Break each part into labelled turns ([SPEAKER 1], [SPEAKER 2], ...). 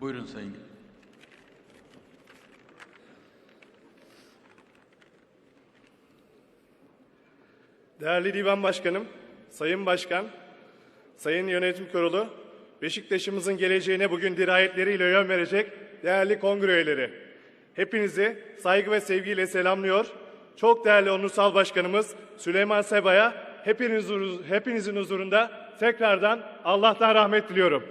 [SPEAKER 1] Buyurun Sayın.
[SPEAKER 2] Değerli Divan Başkanım, Sayın Başkan, Sayın Yönetim Kurulu, Beşiktaş'ımızın geleceğine bugün dirayetleriyle yön verecek değerli kongre üyeleri. Hepinizi saygı ve sevgiyle selamlıyor. Çok değerli onursal başkanımız Süleyman Seba'ya hepiniz, hepinizin huzurunda tekrardan Allah'tan rahmet diliyorum.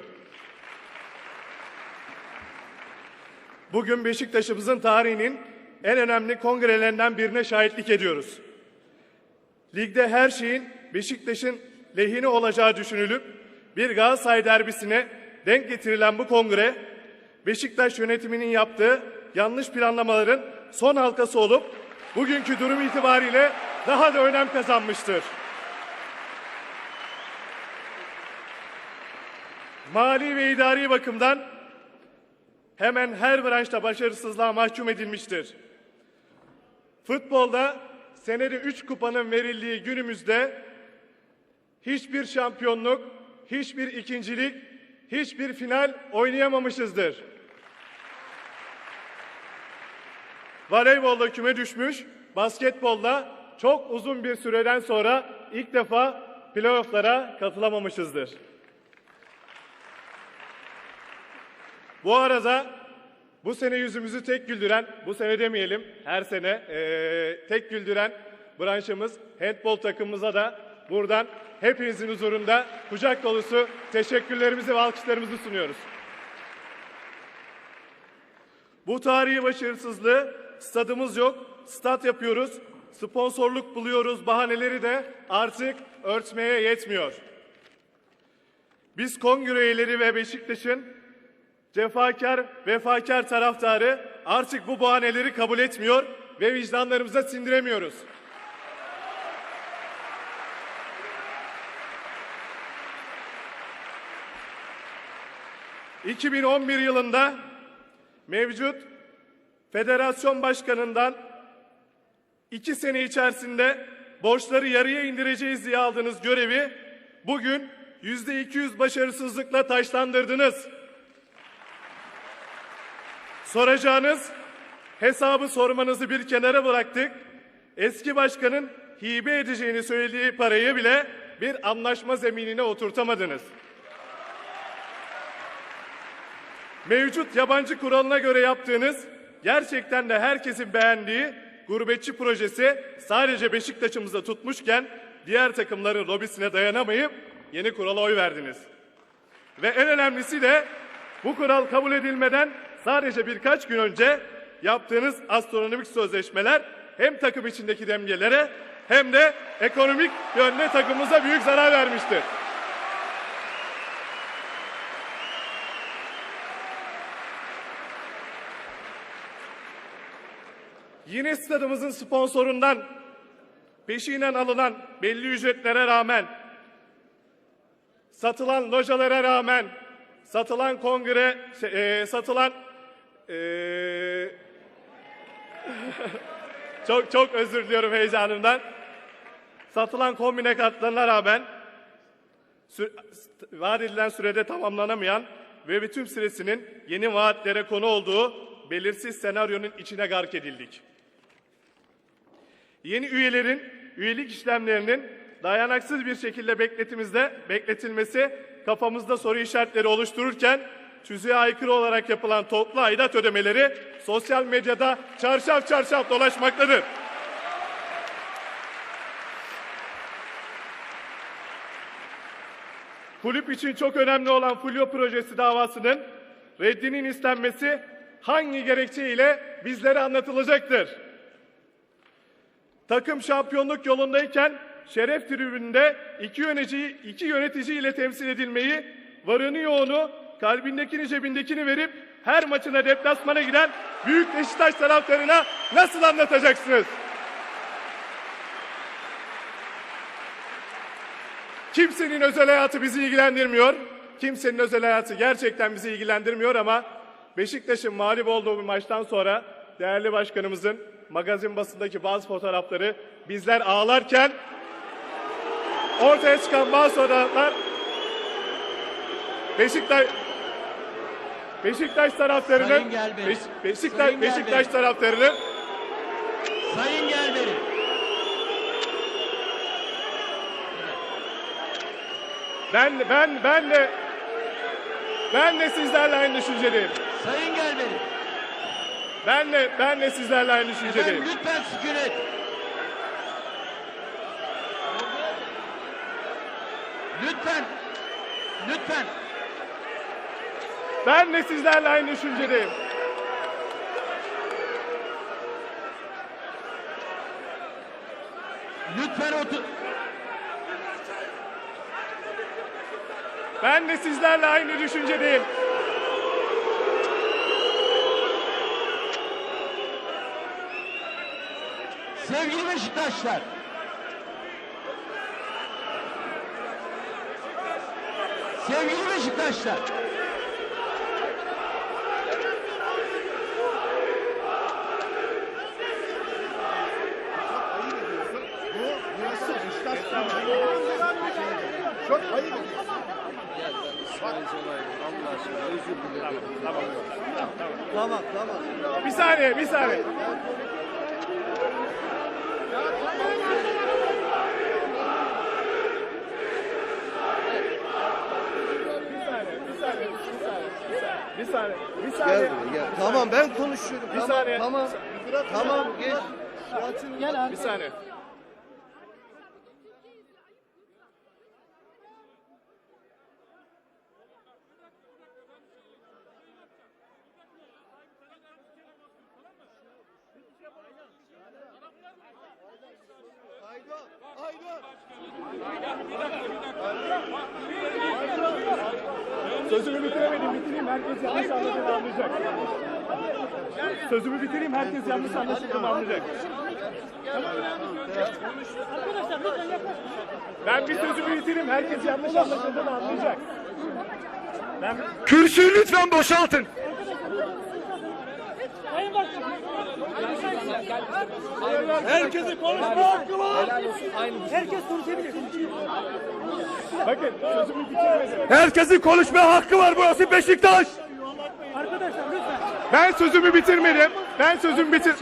[SPEAKER 2] Bugün Beşiktaş'ımızın tarihinin en önemli kongrelerinden birine şahitlik ediyoruz. Ligde her şeyin Beşiktaş'ın lehine olacağı düşünülüp bir Galatasaray derbisine denk getirilen bu kongre Beşiktaş yönetiminin yaptığı yanlış planlamaların son halkası olup bugünkü durum itibariyle daha da önem kazanmıştır. Mali ve idari bakımdan hemen her branşta başarısızlığa mahkum edilmiştir. Futbolda senede 3 kupanın verildiği günümüzde hiçbir şampiyonluk, hiçbir ikincilik, hiçbir final oynayamamışızdır. Voleybolda küme düşmüş, basketbolda çok uzun bir süreden sonra ilk defa playofflara katılamamışızdır. Bu arada bu sene yüzümüzü tek güldüren, bu sene demeyelim, her sene eee, tek güldüren branşımız handbol takımımıza da buradan hepinizin huzurunda kucak dolusu teşekkürlerimizi ve alkışlarımızı sunuyoruz. Bu tarihi başarısızlığı stadımız yok, stat yapıyoruz, sponsorluk buluyoruz bahaneleri de artık örtmeye yetmiyor. Biz kongre üyeleri ve Beşiktaş'ın cefakar, vefakar taraftarı artık bu bahaneleri kabul etmiyor ve vicdanlarımıza sindiremiyoruz. ...2011 yılında mevcut federasyon başkanından iki sene içerisinde borçları yarıya indireceğiz diye aldığınız görevi bugün yüzde 200 başarısızlıkla taşlandırdınız. Soracağınız hesabı sormanızı bir kenara bıraktık. Eski başkanın hibe edeceğini söylediği parayı bile bir anlaşma zeminine oturtamadınız. Mevcut yabancı kuralına göre yaptığınız gerçekten de herkesin beğendiği gurbetçi projesi sadece Beşiktaş'ımıza tutmuşken diğer takımların lobisine dayanamayıp yeni kurala oy verdiniz. Ve en önemlisi de bu kural kabul edilmeden sadece birkaç gün önce yaptığınız astronomik sözleşmeler hem takım içindeki dengelere hem de ekonomik yönde takımımıza büyük zarar vermiştir. Yine stadımızın sponsorundan peşinen alınan belli ücretlere rağmen satılan localara rağmen satılan kongre şey, e, satılan e, çok çok özür diliyorum heyecanımdan satılan kombine kartlarına rağmen vaat edilen sürede tamamlanamayan ve bütün süresinin yeni vaatlere konu olduğu belirsiz senaryonun içine gark edildik. Yeni üyelerin üyelik işlemlerinin dayanaksız bir şekilde bekletimizde bekletilmesi kafamızda soru işaretleri oluştururken tüzüğe aykırı olarak yapılan toplu aidat ödemeleri sosyal medyada çarşaf çarşaf dolaşmaktadır. Kulüp için çok önemli olan Fulyo projesi davasının reddinin istenmesi hangi gerekçeyle bizlere anlatılacaktır? Takım şampiyonluk yolundayken şeref tribününde iki yönetici, iki yönetici ile temsil edilmeyi, varını yoğunu, kalbindekini cebindekini verip her maçına deplasmana giden büyük Beşiktaş taraftarına nasıl anlatacaksınız? Kimsenin özel hayatı bizi ilgilendirmiyor. Kimsenin özel hayatı gerçekten bizi ilgilendirmiyor ama Beşiktaş'ın mağlup olduğu bir maçtan sonra değerli başkanımızın magazin basındaki bazı fotoğrafları bizler ağlarken ortaya çıkan bazı fotoğraflar Beşiktaş Beşiktaş taraftarının
[SPEAKER 1] Sayın Gelbey.
[SPEAKER 2] Beş- Beşiktaş
[SPEAKER 1] Sayın.
[SPEAKER 2] Beşiktaş taraftarının
[SPEAKER 1] Sayın Gelberi.
[SPEAKER 2] ben ben ben de ben de sizlerle aynı düşüncedeyim.
[SPEAKER 1] Sayın Gelberi.
[SPEAKER 2] Ben de ben de sizlerle aynı düşüncedeyim.
[SPEAKER 1] Efendim lütfen sükunet. Lütfen. Lütfen.
[SPEAKER 2] Ben de sizlerle aynı düşüncedeyim.
[SPEAKER 1] Lütfen otur.
[SPEAKER 2] Ben de sizlerle aynı düşüncedeyim.
[SPEAKER 1] Sevgili Beşiktaşlar. Sevgili Beşiktaşlar.
[SPEAKER 2] Bir saniye, bir saniye. Bir saniye, bir
[SPEAKER 3] Gel
[SPEAKER 2] saniye.
[SPEAKER 3] buraya gel. Tamam ben konuşuyorum.
[SPEAKER 2] Bir
[SPEAKER 3] tamam,
[SPEAKER 2] saniye.
[SPEAKER 3] Tamam. Tamam geç.
[SPEAKER 2] Bir saniye. Sözümü bitiremedim, bitireyim. Herkes yanlış anladığını anlayacak. Sözümü bitireyim, herkes yanlış anlaşıldığını anlayacak. Ben bir sözümü bitireyim, herkes yanlış anlaşıldığını anlayacak. Ben... Kürsüyü lütfen boşaltın.
[SPEAKER 4] Herkesin konuşma hakkı var. Herkes konuşabilir.
[SPEAKER 2] Bakın sözümü bitiremedim.
[SPEAKER 4] Herkesin konuşma hakkı var. Burası Beşiktaş.
[SPEAKER 5] Arkadaşlar lütfen.
[SPEAKER 2] Ben sözümü bitirmedim. Ben sözümü bitir...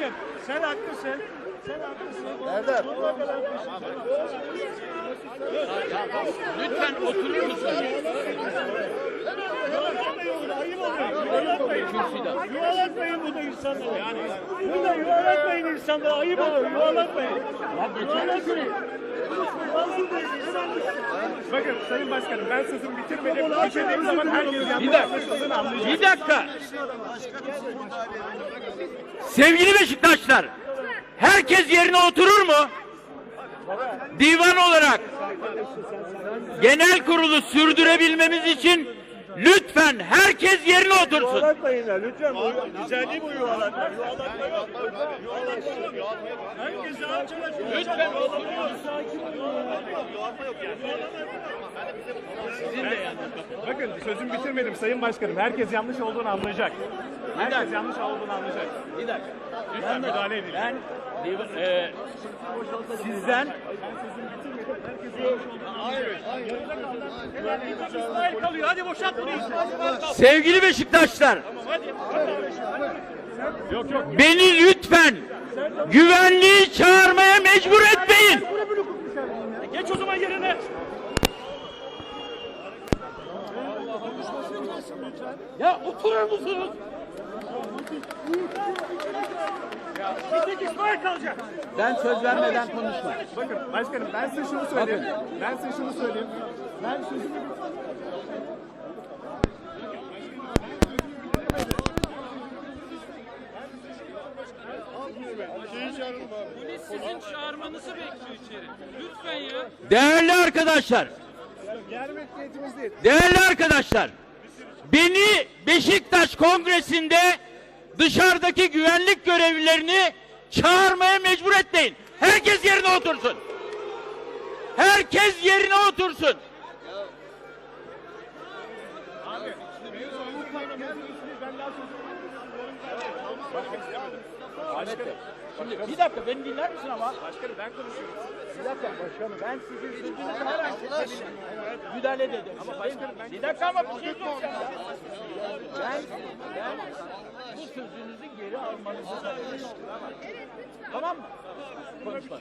[SPEAKER 5] Sen haklısın. Sen haklısın.
[SPEAKER 3] Erdem.
[SPEAKER 1] Lütfen oturur musunuz?
[SPEAKER 5] Yuvalatmayın burada insanları. Yani burada yuvalatmayın insanları. Ayıp olur. Yuvalatmayın. Yuvalatmayın.
[SPEAKER 2] Bakın Sayın Başkanım ben sözümü bitirmedim. Bitirdiğim zaman herkes anlaşıldığını anlayacak.
[SPEAKER 1] Bir dakika. Sevgili Beşiktaşlar, herkes yerine oturur mu? Divan olarak genel kurulu sürdürebilmemiz için lütfen herkes yerine otursun.
[SPEAKER 5] Yuvalatmayın da lütfen. Bu güzelliği bu yuvalatma. Yuvalatma yok. Herkes arkadaşlar. Lütfen
[SPEAKER 2] Bakın sözümü bitirmedim Sayın Başkanım. Herkes yanlış olduğunu anlayacak. Herkes yanlış olduğunu anlayacak.
[SPEAKER 1] Bir dakika.
[SPEAKER 2] Lütfen müdahale edin.
[SPEAKER 1] Ben e, sizden Sevgili Beşiktaşlar beni lütfen güvenliği çağırmaya mecbur etmeyin.
[SPEAKER 5] Geç o zaman yerine. Ya oturur musunuz? Bir tek İsmail kalacak.
[SPEAKER 1] Ben söz vermeden konuşma.
[SPEAKER 2] Bakın başkanım ben size şunu söyleyeyim. Ben size şunu söyleyeyim. Ben sözümü
[SPEAKER 6] Sizin çağırmanızı bekliyor içeri. Lütfen ya.
[SPEAKER 1] Değerli arkadaşlar,
[SPEAKER 2] gelmek niyetimiz değil.
[SPEAKER 1] değerli arkadaşlar, beni Beşiktaş Kongresi'nde dışarıdaki güvenlik görevlilerini çağırmaya mecbur etmeyin. Herkes yerine otursun. Herkes yerine otursun. Başkanım. Şimdi bir dakika beni dinler misin ama?
[SPEAKER 2] Başkanım ben konuşuyorum.
[SPEAKER 1] Bir dakika başkanım ben sizin sözünüzü her an kesebilirim. Müdahale de ederim. Ama başkanım ben... Bir dakika ama bir şey soracağım ya. Ben, ben bu sözünüzü geri almanızı Tamam mı? Konuşma.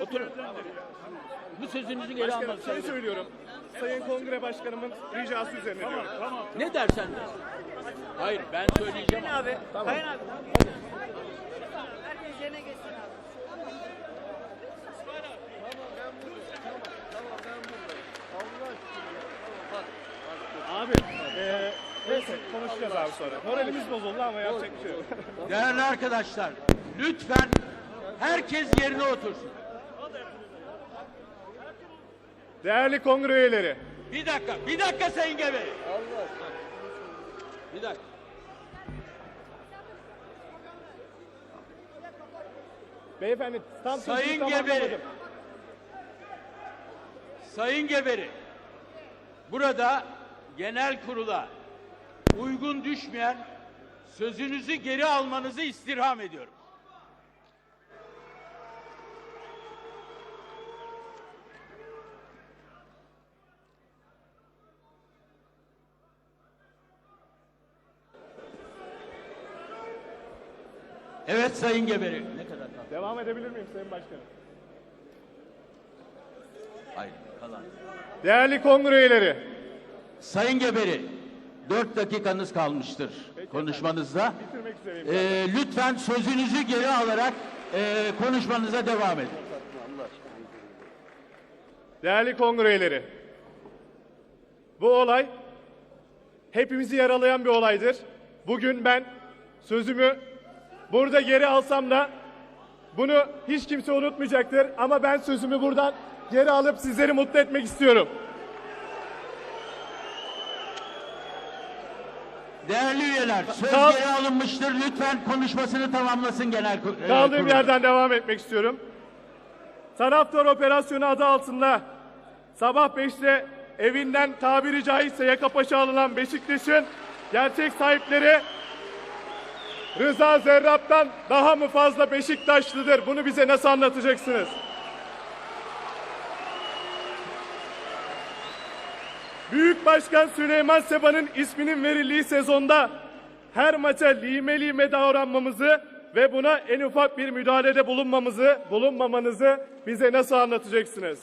[SPEAKER 1] Oturun. Bu sözünüzü geri
[SPEAKER 2] Başkanım
[SPEAKER 1] almanızı
[SPEAKER 2] şöyle söylüyorum. Sayın Kongre Başkanımın ricası üzerine diyorum.
[SPEAKER 1] Ne dersen de. Hayır ben söyleyeceğim. abi. Tamam.
[SPEAKER 2] Abi eee neyse konuşacağız abi sonra. Moralimiz bozuldu ama yapacak bir şey yok.
[SPEAKER 1] Değerli arkadaşlar, lütfen herkes yerine otursun.
[SPEAKER 2] Değerli kongre üyeleri,
[SPEAKER 1] Bir dakika, bir dakika Sayın Gebe. Bir dakika.
[SPEAKER 2] Beyefendi tam
[SPEAKER 1] Sayın. Geberi. Sayın Geberi. Burada genel kurula uygun düşmeyen sözünüzü geri almanızı istirham ediyorum. Evet Sayın Geberi.
[SPEAKER 2] Devam edebilir miyim Sayın Başkanım?
[SPEAKER 1] Hayır, kalan.
[SPEAKER 2] Değerli kongre üyeleri,
[SPEAKER 1] Sayın Geberi, dört dakikanız kalmıştır konuşmanızda.
[SPEAKER 2] bitirmek üzereyim.
[SPEAKER 1] Ee, lütfen sözünüzü geri alarak e, konuşmanıza devam edin.
[SPEAKER 2] Değerli kongre üyeleri, bu olay hepimizi yaralayan bir olaydır. Bugün ben sözümü burada geri alsam da bunu hiç kimse unutmayacaktır. Ama ben sözümü buradan geri alıp sizleri mutlu etmek istiyorum.
[SPEAKER 1] Değerli üyeler, söz
[SPEAKER 2] Kal-
[SPEAKER 1] geri alınmıştır. Lütfen konuşmasını tamamlasın genel kur- e,
[SPEAKER 2] Kaldığım
[SPEAKER 1] kurul.
[SPEAKER 2] yerden devam etmek istiyorum. Taraftar operasyonu adı altında sabah 5'te evinden tabiri caizse yaka paşa alınan Beşiktaş'ın gerçek sahipleri Rıza Zerrab'dan daha mı fazla Beşiktaşlıdır? Bunu bize nasıl anlatacaksınız? Büyük Başkan Süleyman Seba'nın isminin verildiği sezonda her maça lime lime davranmamızı ve buna en ufak bir müdahalede bulunmamızı, bulunmamanızı bize nasıl anlatacaksınız?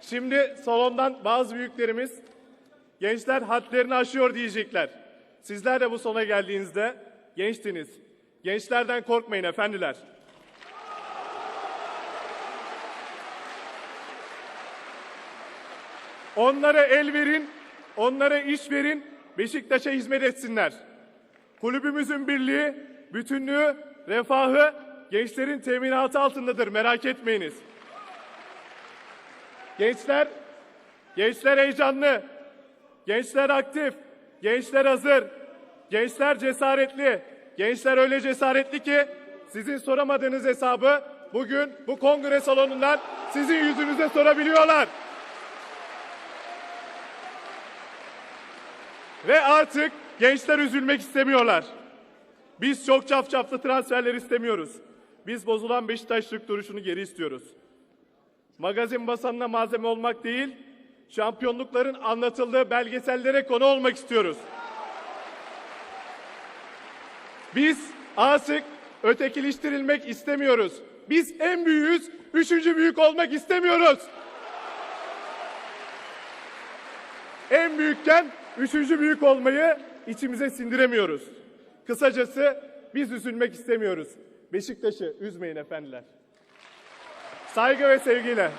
[SPEAKER 2] Şimdi salondan bazı büyüklerimiz gençler hadlerini aşıyor diyecekler. Sizler de bu sona geldiğinizde gençtiniz. Gençlerden korkmayın efendiler. Onlara el verin, onlara iş verin, Beşiktaş'a hizmet etsinler. Kulübümüzün birliği, bütünlüğü, refahı gençlerin teminatı altındadır merak etmeyiniz. Gençler, gençler heyecanlı, gençler aktif, gençler hazır, gençler cesaretli, gençler öyle cesaretli ki sizin soramadığınız hesabı bugün bu kongre salonundan sizin yüzünüze sorabiliyorlar. Ve artık gençler üzülmek istemiyorlar. Biz çok cafcaflı transferler istemiyoruz. Biz bozulan Beşiktaşlık duruşunu geri istiyoruz. Magazin basanına malzeme olmak değil, şampiyonlukların anlatıldığı belgesellere konu olmak istiyoruz. Biz asık ötekileştirilmek istemiyoruz. Biz en büyüğüz, üçüncü büyük olmak istemiyoruz. En büyükken üçüncü büyük olmayı içimize sindiremiyoruz. Kısacası biz üzülmek istemiyoruz. Beşiktaş'ı üzmeyin efendiler. Saygı ve sevgiyle.